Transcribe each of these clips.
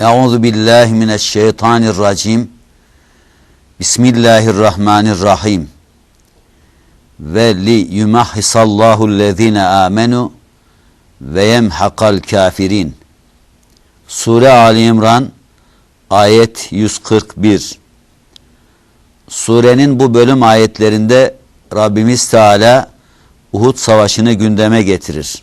Euzu billahi mineşşeytanirracim. Bismillahirrahmanirrahim. Ve li yumahhisallahu lezine amenu ve yemhakal kafirin. Sure Ali İmran ayet 141. Surenin bu bölüm ayetlerinde Rabbimiz Teala Uhud Savaşı'nı gündeme getirir.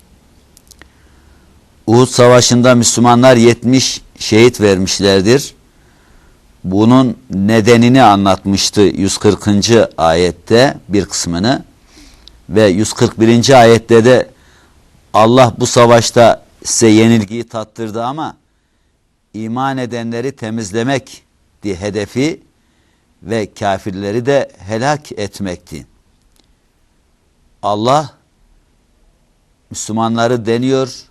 Uhud Savaşı'nda Müslümanlar 70 şehit vermişlerdir. Bunun nedenini anlatmıştı 140. ayette bir kısmını ve 141. ayette de Allah bu savaşta size yenilgiyi tattırdı ama iman edenleri temizlemekti hedefi ve kafirleri de helak etmekti. Allah Müslümanları deniyor.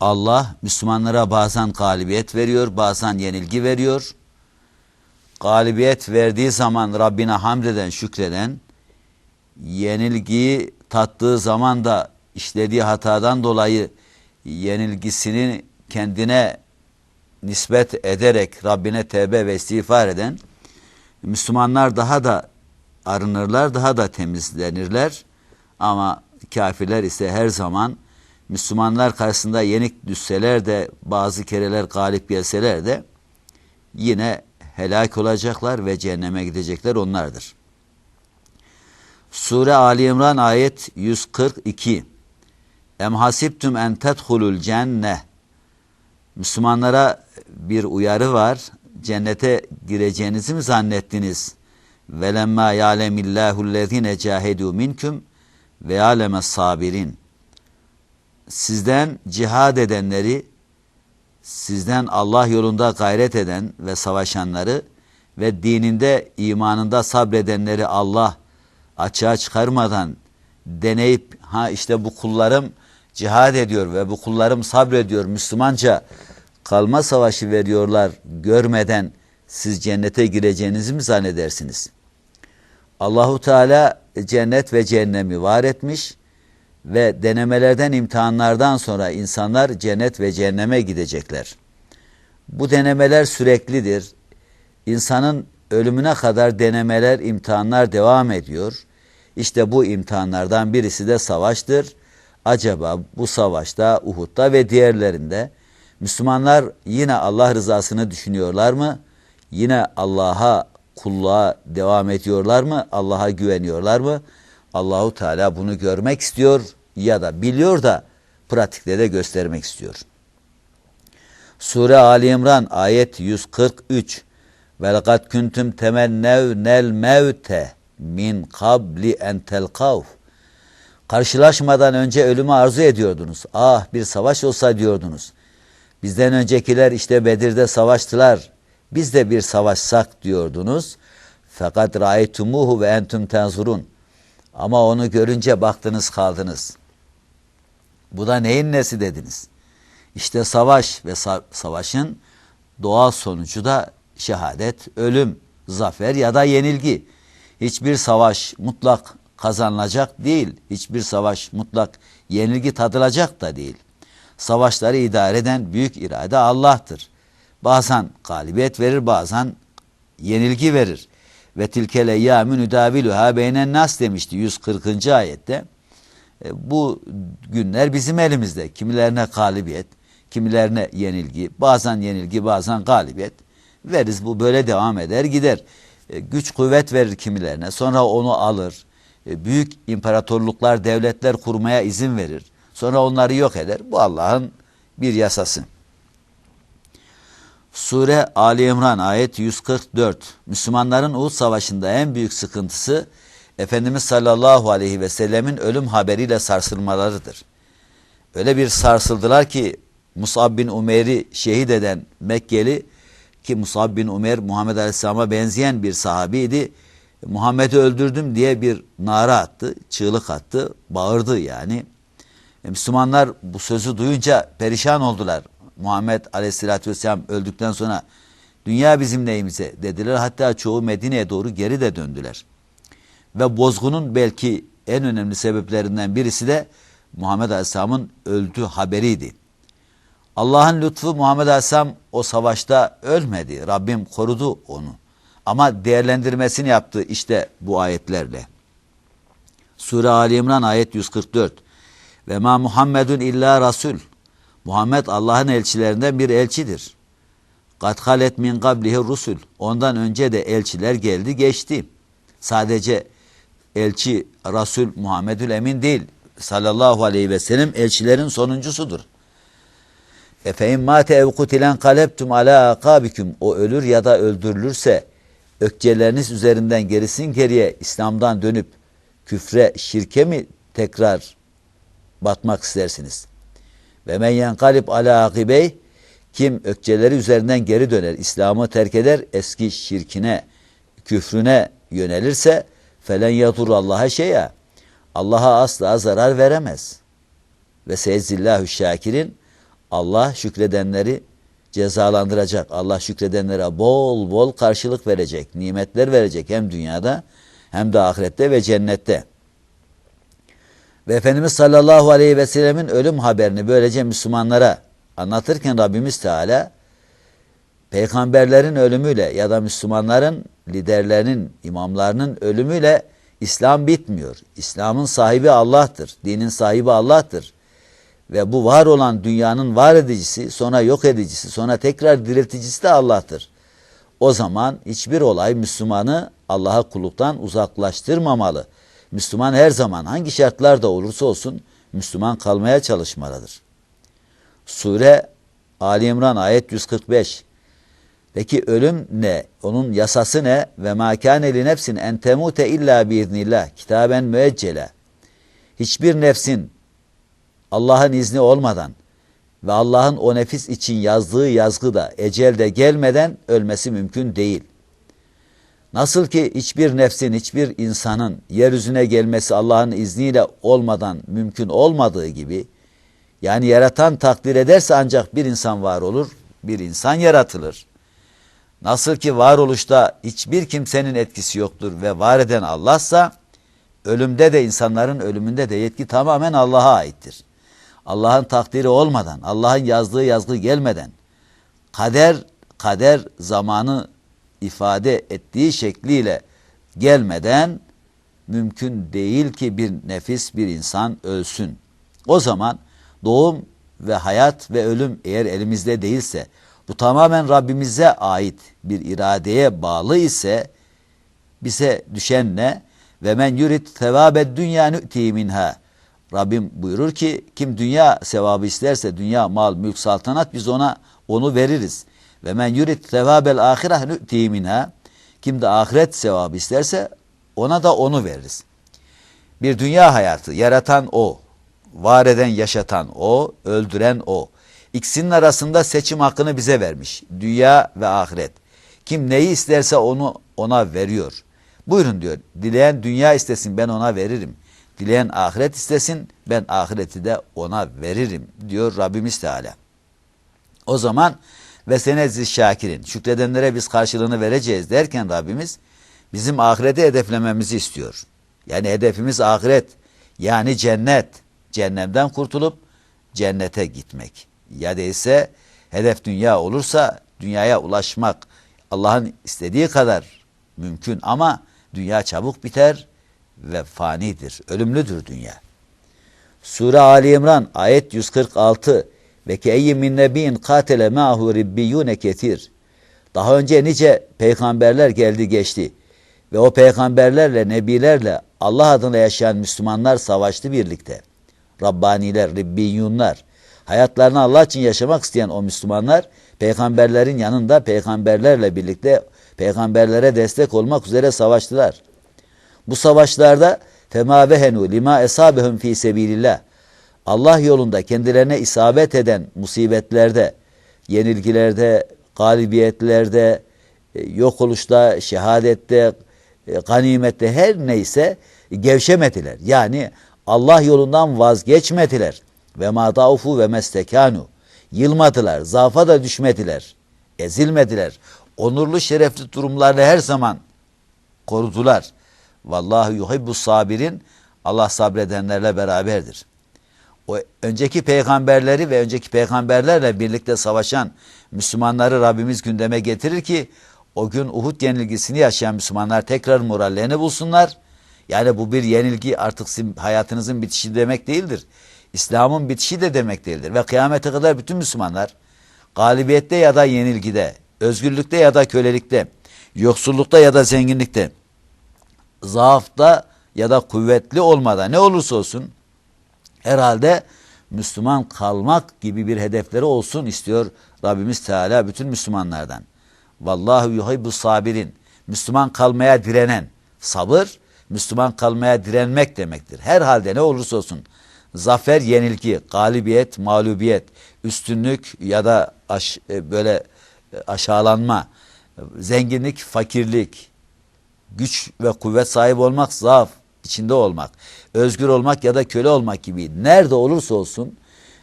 Allah Müslümanlara bazen galibiyet veriyor, bazen yenilgi veriyor. Galibiyet verdiği zaman Rabbine hamdeden, şükreden, yenilgiyi tattığı zaman da işlediği hatadan dolayı yenilgisini kendine nispet ederek Rabbine tevbe ve istiğfar eden Müslümanlar daha da arınırlar, daha da temizlenirler. Ama kafirler ise her zaman Müslümanlar karşısında yenik düşseler de bazı kereler galip gelseler de yine helak olacaklar ve cehenneme gidecekler onlardır. Sure Ali İmran ayet 142 Em hasibtum en tedhulul cenne Müslümanlara bir uyarı var. Cennete gireceğinizi mi zannettiniz? Velemma ya'lemillahu lezine cahedu minkum ve ya'lemes sabirin. Sizden cihad edenleri, sizden Allah yolunda gayret eden ve savaşanları ve dininde, imanında sabredenleri Allah açığa çıkarmadan deneyip ha işte bu kullarım cihad ediyor ve bu kullarım sabrediyor Müslümanca kalma savaşı veriyorlar görmeden siz cennete gireceğinizi mi zannedersiniz? Allahu Teala cennet ve cehennemi var etmiş ve denemelerden imtihanlardan sonra insanlar cennet ve cehenneme gidecekler. Bu denemeler süreklidir. İnsanın ölümüne kadar denemeler, imtihanlar devam ediyor. İşte bu imtihanlardan birisi de savaştır. Acaba bu savaşta, Uhud'da ve diğerlerinde Müslümanlar yine Allah rızasını düşünüyorlar mı? Yine Allah'a kulluğa devam ediyorlar mı? Allah'a güveniyorlar mı? Allahu Teala bunu görmek istiyor ya da biliyor da pratikte de göstermek istiyor. Sure Ali İmran ayet 143 Ve lekad kuntum temennevnel mevte min kabli en telkav Karşılaşmadan önce ölümü arzu ediyordunuz. Ah bir savaş olsa diyordunuz. Bizden öncekiler işte Bedir'de savaştılar. Biz de bir savaşsak diyordunuz. Fakat ra'aytumuhu ve entum tenzurun. Ama onu görünce baktınız kaldınız. Bu da neyin nesi dediniz? İşte savaş ve sa savaşın doğal sonucu da şehadet, ölüm, zafer ya da yenilgi. Hiçbir savaş mutlak kazanılacak değil. Hiçbir savaş mutlak yenilgi tadılacak da değil. Savaşları idare eden büyük irade Allah'tır. Bazen galibiyet verir, bazen yenilgi verir. Ve tilkele yâmü nüdâvilühâ beynen nas demişti 140. ayette. E, bu günler bizim elimizde. Kimilerine galibiyet, kimilerine yenilgi, bazen yenilgi, bazen galibiyet veririz. Bu böyle devam eder gider. E, güç kuvvet verir kimilerine, sonra onu alır. E, büyük imparatorluklar, devletler kurmaya izin verir. Sonra onları yok eder. Bu Allah'ın bir yasası. Sure Ali İmran ayet 144. Müslümanların Uhud Savaşı'nda en büyük sıkıntısı Efendimiz sallallahu aleyhi ve sellemin ölüm haberiyle sarsılmalarıdır. Öyle bir sarsıldılar ki Musab bin Umer'i şehit eden Mekkeli ki Musab bin Umer Muhammed Aleyhisselam'a benzeyen bir sahabiydi. Muhammed'i öldürdüm diye bir nara attı, çığlık attı, bağırdı yani. E, Müslümanlar bu sözü duyunca perişan oldular. Muhammed Aleyhisselatü Vesselam öldükten sonra dünya bizim neyimize dediler. Hatta çoğu Medine'ye doğru geri de döndüler. Ve bozgunun belki en önemli sebeplerinden birisi de Muhammed Aleyhisselam'ın öldüğü haberiydi. Allah'ın lütfu Muhammed Aleyhisselam o savaşta ölmedi. Rabbim korudu onu. Ama değerlendirmesini yaptı işte bu ayetlerle. Sure Ali İmran ayet 144. Ve ma Muhammedun illa rasul. Muhammed Allah'ın elçilerinden bir elçidir. Kad halet min qablihi rusul. Ondan önce de elçiler geldi geçti. Sadece elçi Resul Muhammedül Emin değil. Sallallahu aleyhi ve sellem elçilerin sonuncusudur. Efein mate ev kutilen kaleptum ala akabiküm. O ölür ya da öldürülürse ökçeleriniz üzerinden gerisin geriye İslam'dan dönüp küfre, şirke mi tekrar batmak istersiniz? Ve men yenkalip ala akibey kim ökçeleri üzerinden geri döner, İslam'ı terk eder, eski şirkine, küfrüne yönelirse felen yadur Allah'a şeya. Allah'a asla zarar veremez. Ve seyzillahü şakirin Allah şükredenleri cezalandıracak. Allah şükredenlere bol bol karşılık verecek, nimetler verecek hem dünyada hem de ahirette ve cennette. Ve Efendimiz sallallahu aleyhi ve sellemin ölüm haberini böylece Müslümanlara anlatırken Rabbimiz Teala peygamberlerin ölümüyle ya da Müslümanların liderlerinin, imamlarının ölümüyle İslam bitmiyor. İslam'ın sahibi Allah'tır. Dinin sahibi Allah'tır. Ve bu var olan dünyanın var edicisi, sonra yok edicisi, sonra tekrar dirilticisi de Allah'tır. O zaman hiçbir olay Müslümanı Allah'a kulluktan uzaklaştırmamalı. Müslüman her zaman hangi şartlarda olursa olsun Müslüman kalmaya çalışmalıdır. Sure Ali İmran ayet 145. Peki ölüm ne? Onun yasası ne? Ve ma kâne li nefsin en temute illa biiznillah. Kitaben müeccele. Hiçbir nefsin Allah'ın izni olmadan ve Allah'ın o nefis için yazdığı yazgı da ecelde gelmeden ölmesi mümkün değil. Nasıl ki hiçbir nefsin, hiçbir insanın yeryüzüne gelmesi Allah'ın izniyle olmadan mümkün olmadığı gibi, yani yaratan takdir ederse ancak bir insan var olur, bir insan yaratılır. Nasıl ki varoluşta hiçbir kimsenin etkisi yoktur ve var eden Allah'sa, ölümde de insanların ölümünde de yetki tamamen Allah'a aittir. Allah'ın takdiri olmadan, Allah'ın yazdığı yazgı gelmeden, kader, kader zamanı ifade ettiği şekliyle gelmeden mümkün değil ki bir nefis bir insan ölsün. O zaman doğum ve hayat ve ölüm eğer elimizde değilse bu tamamen Rabbimize ait bir iradeye bağlı ise bize düşen ne? Ve men yurid sevabed dünya nü'ti minha. Rabbim buyurur ki kim dünya sevabı isterse dünya mal mülk saltanat biz ona onu veririz. Ve men yurid sevabel ahireh nü'ti minha. Kim de ahiret sevabı isterse ona da onu veririz. Bir dünya hayatı yaratan o, var eden yaşatan o, öldüren o. İkisinin arasında seçim hakkını bize vermiş. Dünya ve ahiret. Kim neyi isterse onu ona veriyor. Buyurun diyor. Dileyen dünya istesin ben ona veririm. Dileyen ahiret istesin ben ahireti de ona veririm diyor Rabbimiz Teala. O zaman ve senezzi şakirin şükredenlere biz karşılığını vereceğiz derken Rabbimiz bizim ahireti hedeflememizi istiyor. Yani hedefimiz ahiret yani cennet. Cennetten kurtulup cennete gitmek. Ya değilse hedef dünya olursa dünyaya ulaşmak Allah'ın istediği kadar mümkün ama dünya çabuk biter ve fanidir. Ölümlüdür dünya. Sure Ali İmran ayet 146 ve ki eyyin min nebiyin katele ma'hu ribbiyune ketir. Daha önce nice peygamberler geldi geçti ve o peygamberlerle nebilerle Allah adına yaşayan Müslümanlar savaştı birlikte. Rabbaniler, Ribbiyunlar, hayatlarını Allah için yaşamak isteyen o Müslümanlar peygamberlerin yanında peygamberlerle birlikte peygamberlere destek olmak üzere savaştılar. Bu savaşlarda fema vehenu lima esabehum fi sebilillah. Allah yolunda kendilerine isabet eden musibetlerde, yenilgilerde, galibiyetlerde, e, yok oluşta, şehadette, e, ganimette her neyse gevşemediler. Yani Allah yolundan vazgeçmediler. Ve madaufu ve mestekanu. Yılmadılar, zaafa da düşmediler. Ezilmediler. Onurlu şerefli durumlarını her zaman korudular. Vallahu yuhibbu sabirin. Allah sabredenlerle beraberdir. O önceki peygamberleri ve önceki peygamberlerle birlikte savaşan Müslümanları Rabbimiz gündeme getirir ki o gün Uhud yenilgisini yaşayan Müslümanlar tekrar morallerini bulsunlar. Yani bu bir yenilgi artık sizin hayatınızın bitişi demek değildir. İslam'ın bitişi de demek değildir. Ve kıyamete kadar bütün Müslümanlar galibiyette ya da yenilgide, özgürlükte ya da kölelikte, yoksullukta ya da zenginlikte, zaafta ya da kuvvetli olmada ne olursa olsun herhalde Müslüman kalmak gibi bir hedefleri olsun istiyor Rabbimiz Teala bütün Müslümanlardan. Vallahu yuhibbu sabirin. Müslüman kalmaya direnen. Sabır, Müslüman kalmaya direnmek demektir. Her halde ne olursa olsun. Zafer, yenilgi, galibiyet, mağlubiyet, üstünlük ya da aş, e, böyle e, aşağılanma, zenginlik, fakirlik, güç ve kuvvet sahibi olmak, zaaf içinde olmak, özgür olmak ya da köle olmak gibi nerede olursa olsun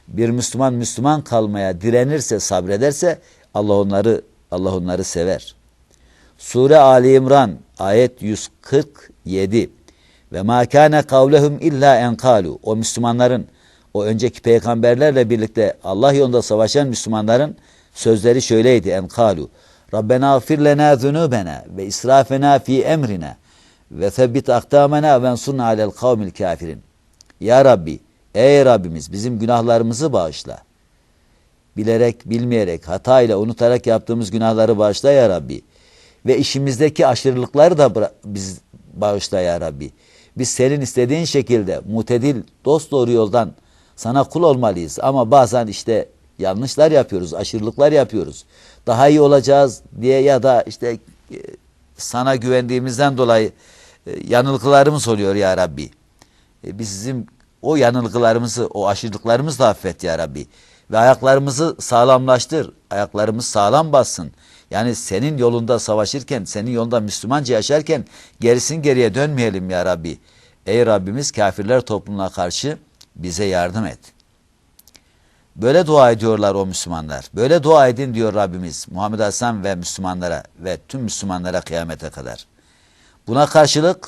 bir Müslüman Müslüman kalmaya direnirse, sabrederse Allah onları Allah onları sever. Sure Ali İmran ayet 147 ve ma kana kavlehum illa en kalu o Müslümanların o önceki peygamberlerle birlikte Allah yolunda savaşan Müslümanların sözleri şöyleydi. En kalu Rabbena gfir lena zunubena ve israfena fi emrina ve sebbit akdamena ve ensurna alel kavmil kafirin. Ya Rabbi, ey Rabbimiz bizim günahlarımızı bağışla. Bilerek, bilmeyerek, hatayla, unutarak yaptığımız günahları bağışla ya Rabbi. Ve işimizdeki aşırılıkları da biz bağışla ya Rabbi. Biz senin istediğin şekilde mutedil, dost doğru yoldan sana kul olmalıyız. Ama bazen işte yanlışlar yapıyoruz, aşırılıklar yapıyoruz. Daha iyi olacağız diye ya da işte e, sana güvendiğimizden dolayı yanılgılarımız oluyor ya Rabbi. E, bizim o yanılgılarımızı, o aşırılıklarımızı da affet ya Rabbi. Ve ayaklarımızı sağlamlaştır. Ayaklarımız sağlam bassın. Yani senin yolunda savaşırken, senin yolunda Müslümanca yaşarken gerisin geriye dönmeyelim ya Rabbi. Ey Rabbimiz kafirler toplumuna karşı bize yardım et. Böyle dua ediyorlar o Müslümanlar. Böyle dua edin diyor Rabbimiz Muhammed Aleyhisselam ve Müslümanlara ve tüm Müslümanlara kıyamete kadar. Buna karşılık